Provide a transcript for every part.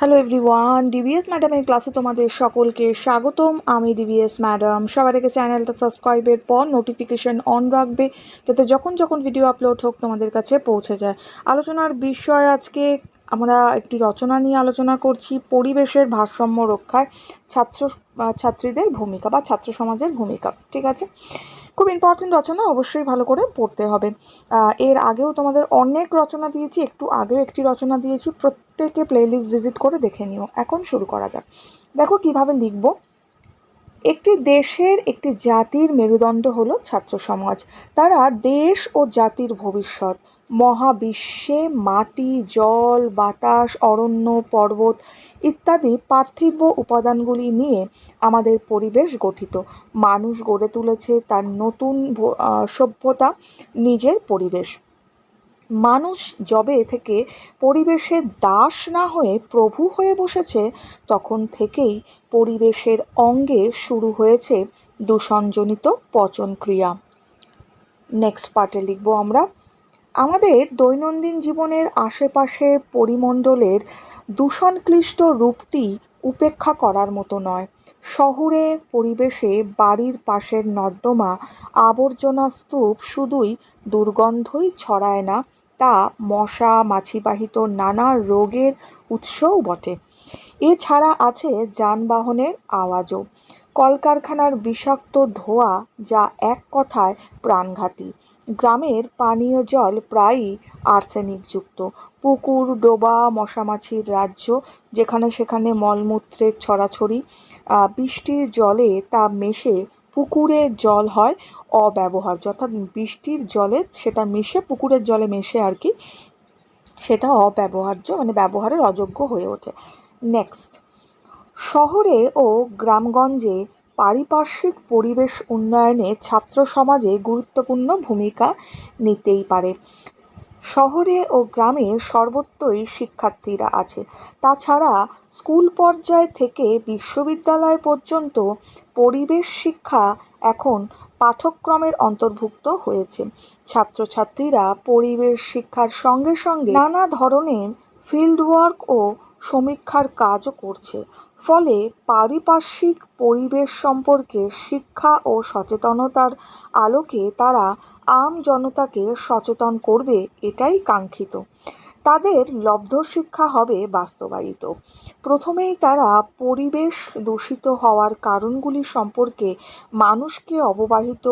Hello everyone DBS ম্যাডামের ক্লাসে তোমাদের সকলকে স্বাগতম। আমি ডিবিএস ম্যাডাম সবার আগে চ্যানেলটা সাবস্ক্রাইবের পর নোটিফিকেশান অন রাখবে, যাতে যখন যখন ভিডিও আপলোড হোক তোমাদের কাছে পৌঁছে যায়। আলোচনার বিষয় আজকে আমরা একটি রচনা নিয়ে আলোচনা করছি, পরিবেশের ভারসাম্য রক্ষায় ছাত্র ছাত্রীদের ভূমিকা বা ছাত্র সমাজের ভূমিকা, ঠিক আছে? খুব ইম্পর্টেন্ট রচনা, অবশ্যই ভালো করে পড়তে হবে। এর আগেও তোমাদের অনেক রচনা দিয়েছি, একটু আগেও একটি রচনা দিয়েছি, প্রত্যেকে প্লেলিস্ট ভিজিট করে দেখে নিও। এখন শুরু করা যাক। দেখো কীভাবে লিখব। একটি দেশের একটি জাতির মেরুদণ্ড হলো ছাত্র সমাজ। তারা দেশ ও জাতির ভবিষ্যৎ। মহাবিশ্বে মাটি, জল, বাতাস, অরণ্য, পর্বত ইত্যাদি পার্থিব উপাদানগুলি নিয়ে আমাদের পরিবেশ গঠিত। মানুষ গড়ে তুলেছে তার নতুন সভ্যতা, নিজের পরিবেশ। মানুষ যবে থেকে পরিবেশের দাস না হয়ে প্রভু হয়ে বসেছে, তখন থেকেই পরিবেশের অঙ্গে শুরু হয়েছে দূষণজনিত পচন ক্রিয়া নেক্সট পার্টে লিখব আমরা আমাদের দৈনন্দিন জীবনের আশেপাশে পরিমণ্ডলের দূষণক্লিষ্ট রূপটি উপেক্ষা করার মতো নয়। শহুরে, পরিবেশে বাড়ির পাশের নর্দমা, আবর্জনা স্তূপ শুধুই দুর্গন্ধই ছড়ায় না, তা মশা মাছিবাহিত নানা রোগের উৎসও বটে। এছাড়া আছে যানবাহনের আওয়াজও। কলকারখানার বিষাক্ত ধোঁয়া যা এক কথায় প্রাণঘাতী। গ্রামের পানীয় জল প্রায়ই আর্সেনিকযুক্ত। পুকুর, ডোবা, মশামাছির রাজ্য, যেখানে সেখানে মলমূত্রের ছড়াছড়ি বৃষ্টির জলে তা মেশে পুকুরের জল হয় অব্যবহার্য অর্থাৎ বৃষ্টির জলে সেটা মিশে পুকুরের জলে মেশে আর কি, সেটা অব্যবহার্য মানে ব্যবহারের অযোগ্য হয়ে ওঠে। নেক্সট শহরে ও গ্রামগঞ্জে পারিপার্শ্বিক পরিবেশ উন্নয়নে ছাত্র সমাজে গুরুত্বপূর্ণ ভূমিকা নিতেই পারে। শহরে ও গ্রামে সর্বত্রই শিক্ষার্থীরা আছে। তাছাড়া স্কুল পর্যায় থেকে বিশ্ববিদ্যালয় পর্যন্ত পরিবেশ শিক্ষা এখন পাঠ্যক্রমের অন্তর্ভুক্ত হয়েছে। ছাত্রছাত্রীরা পরিবেশ শিক্ষার সঙ্গে সঙ্গে নানা ধরনের ফিল্ড ওয়ার্ক ও সমীক্ষার কাজও করছে। ফলে পারিপার্শ্বিক পরিবেশ সম্পর্কে শিক্ষা ও সচেতনতার আলোকে তারা আম জনতাকে সচেতন করবে, এটাই কাঙ্ক্ষিত। তাদের লব্ধ শিক্ষা হবে বাস্তবায়িত। প্রথমেই তারা পরিবেশ দূষিত হওয়ার কারণগুলি সম্পর্কে মানুষকে অববাহিত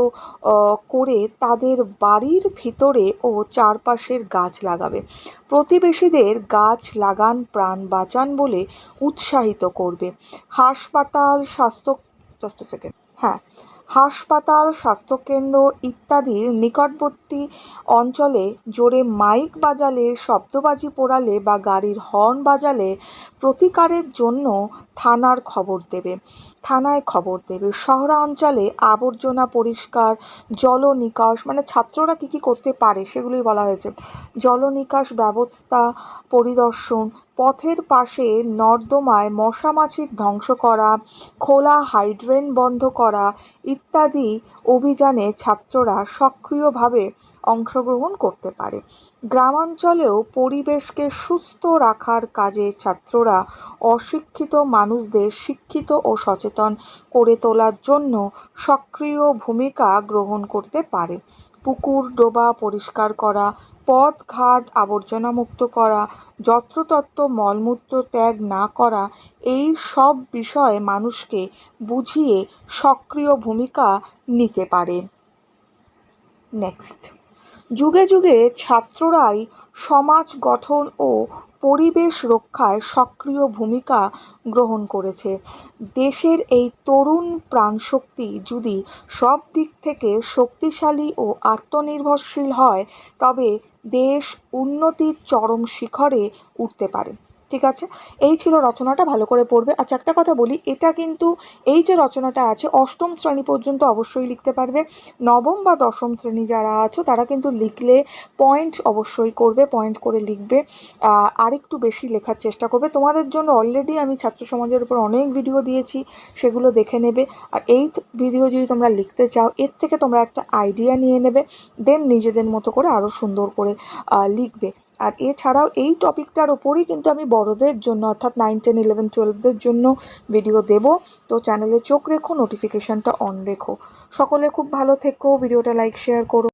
করে তাদের বাড়ির ভিতরে ও চারপাশের গাছ লাগাবে। প্রতিবেশীদের গাছ লাগান, প্রাণ বাঁচান বলে উৎসাহিত করবে। হাসপাতাল, স্বাস্থ্য জাস্ট সেকেন্ড হ্যাঁ হাসপাতাল, স্বাস্থ্যকেন্দ্র ইত্যাদির নিকটবর্তী অঞ্চলে জোরে মাইক বাজালে, শব্দবাজি পোড়ালে বা গাড়ির হর্ন বাজালে প্রতিকারের জন্য থানার খবর দেবে। থানায় খবর দেবে। শহরাঞ্চলে আবর্জনা পরিষ্কার জল নিকাশ মানে ছাত্ররা কী কী করতে পারে সেগুলোই বলা হয়েছে। জল নিকাশ ব্যবস্থা পরিদর্শন পথের পাশে নর্দমায় মশা মাছির ধ্বংস করা, খোলা হাইড্রেন বন্ধ করা ইত্যাদি অভিযানে ছাত্ররা সক্রিয়ভাবে অংশগ্রহণ করতে পারে। গ্রামাঞ্চলেও পরিবেশকে সুস্থ রাখার কাজে ছাত্ররা অশিক্ষিত মানুষদের শিক্ষিত ও সচেতন করে তোলার জন্য সক্রিয় ভূমিকা গ্রহণ করতে পারে। পুকুর ডোবা পরিষ্কার করা পথ ঘাট আবর্জনামুক্ত করা যত্রতত্র মলমূত্র ত্যাগ না করা, এই সব বিষয়ে মানুষকে বুঝিয়ে সক্রিয় ভূমিকা নিতে পারে। নেক্সট যুগে যুগে ছাত্ররাই সমাজ গঠন ও পরিবেশ রক্ষায় সক্রিয় ভূমিকা গ্রহণ করেছে। দেশের এই তরুণ প্রাণশক্তি যদি সব দিক থেকে শক্তিশালী ও আত্মনির্ভরশীল হয়, তবে দেশ উন্নতির চরম শিখরে উঠতে পারে। ঠিক আছে? এই ছিল রচনাটা, ভালো করে পড়বে। আচ্ছা একটা কথা বলি, এটা কিন্তু এই যে রচনাটা আছে, অষ্টম শ্রেণি পর্যন্ত অবশ্যই লিখতে পারবে। নবম বা দশম শ্রেণি যারা আছো, তারা কিন্তু লিখলে পয়েন্ট অবশ্যই করবে পয়েন্ট করে লিখবে। আরেকটু বেশি লেখার চেষ্টা করবে। তোমাদের জন্য অলরেডি আমি ছাত্র সমাজের উপর অনেক ভিডিও দিয়েছি, সেগুলো দেখে নেবে। আর এই ভিডিও যদি তোমরা লিখতে চাও, এর থেকে তোমরা একটা আইডিয়া নিয়ে নেবে দেন নিজেদের মতো করে আরও সুন্দর করে লিখবে। আর এছাড়াও এই টপিকটার ওপরই কিন্তু আমি বড়দের জন্য অর্থাৎ নাইন টেন ইলেভেন টুয়েলভদের জন্য ভিডিও দেব। তো চ্যানেলে চোখ রেখো নোটিফিকেশানটা অন রেখো। সকলে খুব ভালো থেকো ভিডিওটা লাইক শেয়ার করো।